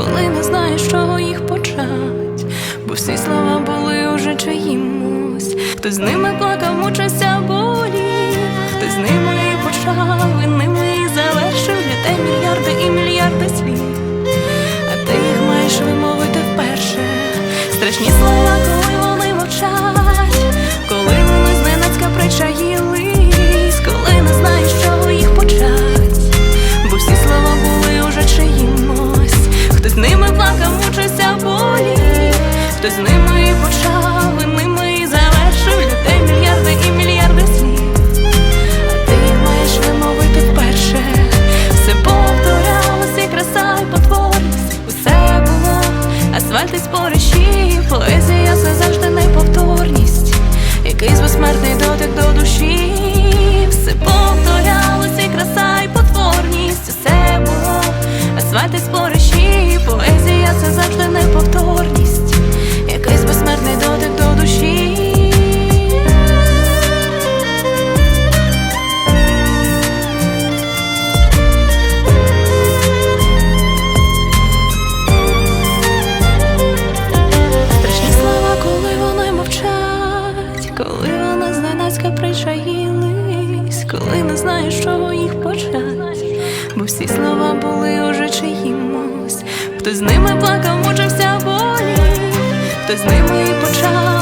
коли не знаєш, чого їх почать, бо всі слова були уже чиїмось, хто з ними плакав, мучився болі, хто з ними і почав, і ними і завершив те мільярди і мільярди слів. А ти їх маєш вимовити вперше. Страшні слова, і спориші, поезія це завжди неповторність. Якийсь безсмертний дотик до душі. Страшні слова, коли вони мовчать, коли вони зненацька причаїлись, коли не знаєш, чого їх почать, бо всі слова були уже чиїмось, хто з ними плакав, мучився болі, хто з ними почав,